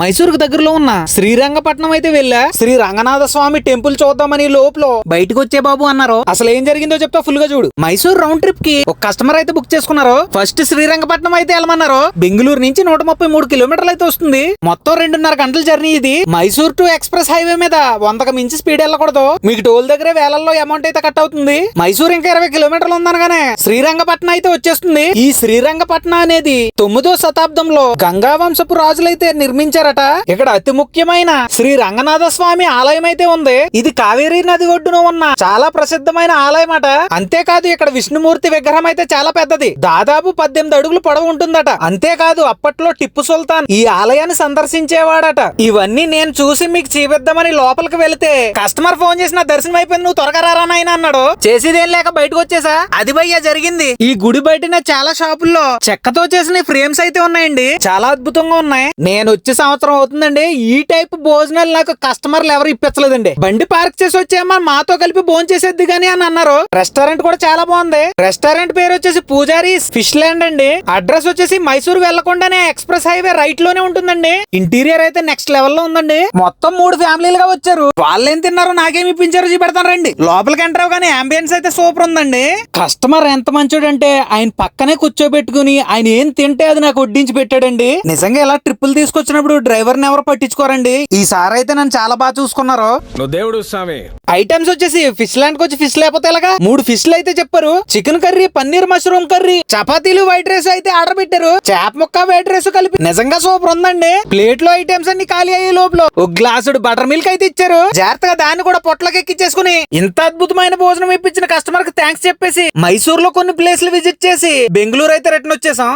మైసూర్ దగ్గరలో ఉన్న శ్రీరంగపట్నం అయితే వెళ్ళా. శ్రీ రంగనాథ స్వామి టెంపుల్ చూద్దామని లోపల బయటకు వచ్చే బాబు అన్నారు. అసలు ఏం జరిగిందో చెప్తా ఫుల్గా చూడు. మైసూర్ రౌండ్ ట్రిప్కి ఒక కస్టమర్ అయితే బుక్ చేసుకున్నారు. ఫస్ట్ శ్రీరంగపట్నం అయితే వెళ్ళమన్నారు. బెంగళూరు నుంచి నూట ముప్పై మూడు కిలోమీటర్లు అయితే వస్తుంది. మొత్తం రెండున్నర గంటల జర్నీ ఇది. మైసూర్ టు ఎక్స్ప్రెస్ హైవే మీద వందకు మించి స్పీడ్ వెళ్ళకూడదు. మీకు టోల్ దగ్గరే వేలల్లో అమౌంట్ అయితే కట్ అవుతుంది. మైసూర్ ఇంకా ఇరవై కిలోమీటర్లు ఉందనగానే శ్రీరంగపట్నం అయితే వచ్చేస్తుంది. ఈ శ్రీరంగపట్నం అనేది తొమ్మిదో శతాబ్దంలో గంగా వంశపు రాజులైతే నిర్మించారట ఇక్కడ అతి ముఖ్యమైన శ్రీ రంగనాథ స్వామి ఆలయం అయితే ఉంది. ఇది కావేరీ నది ఒడ్డున ఉన్న చాలా ప్రసిద్ధమైన ఆలయం అట. అంతేకాదు ఇక్కడ విష్ణుమూర్తి విగ్రహం అయితే చాలా పెద్దది. దాదాపు పద్దెనిమిది అడుగులు పొడవు ఉంటుందట. అంతేకాదు అప్పట్లో టిప్పు సుల్తాన్ ఈ ఆలయాన్ని సందర్శించేవాడట. ఇవన్నీ నేను చూసి మీకు చూపిద్దామని లోపలికి వెళితే కస్టమర్ ఫోన్ చేసిన దర్శనం అయిపోయింది. నువ్వు త్వరగా రారా అన్నాడు. చేసేదేం లేక బయటకు వచ్చేసా? అది భయ్యా జరిగింది. ఈ గుడి బయటనే చాలా షాపుల్లో చెక్కతో చేసిన ఫ్రేమ్స్ అయితే ఉన్నాయండి. చాలా అద్భుతంగా ఉన్నాయి. నేను వచ్చే సంవత్సరం అవుతుందండి. ఈ టైప్ భోజనాలు నాకు కస్టమర్లు ఎవరు ఇప్పించలేదండి. బండి పార్క్ చేసి వచ్చేమా మాతో కలిపి భోజనం చేసేద్ది గాని అని అన్నారు. రెస్టారెంట్ కూడా చాలా బాగుంది. రెస్టారెంట్ పేరు వచ్చేసి పూజారి ఫిష్ ల్యాండ్ అండి. అడ్రస్ వచ్చేసి మైసూర్ వెళ్ళకుండానే ఎక్స్ప్రెస్ హైవే రైట్లోనే ఉంటుందండి. ఇంటీరియర్ అయితే నెక్స్ట్ లెవెల్లో ఉందండి. మొత్తం మూడు ఫ్యామిలీలుగా వచ్చారు. వాళ్ళు ఏం తిన్నారో నాకేం ఇప్పించారో చూపెడతాను రండి. లోపలికి ఎంటర్ అవగానే అంబియన్స్ అయితే సూపర్ ఉందండి. కస్టమర్ ఎంత మంచోడంటే ఆయన పక్కనే కూర్చోబెట్టుకుని ఆయన ఏం తింటే అది నాకు వడ్డించి పెట్టాడండి. నిజంగా ఇలా ట్రిప్పులు తీసుకొచ్చినప్పుడు డ్రైవర్ని ఎవరు పట్టించుకోరండి? ఈసారి అయితే నన్ను చాలా బాగా చూసుకున్నారు. నువ్వు దేవుడు స్వామి. ఐటమ్స్ వచ్చేసి ఫిష్ ల్యాండ్ వచ్చి ఫిష్ లేకపోతే ఎలాగా? మూడు ఫిష్లు అయితే చెప్పారు. Chicken curry paneer mushroom curry చపాతీలు వైట్ రైస్ అయితే ఆర్డర్ పెట్టారు. చేప ముక్క వైట్ రైస్ కలిపి నిజంగా సూపర్ ఉందండి. ప్లేట్లో ఐటమ్స్ అన్ని ఖాళీ అయ్యే లోపల ఒక గ్లాసుడు బటర్ మిల్క్ అయితే ఇచ్చారు. జాగ్రత్తగా దాన్ని కూడా పొట్లకి ఎక్కించేసుకుని ఇంత అద్భుతమైన భోజనం ఇప్పించిన కస్టమర్కి థ్యాంక్స్ చెప్పేసి మైసూర్లో కొన్ని ప్లేస్లు విజిట్ చేసి బెంగళూరు అయితే రిటర్న్ వచ్చేసాం.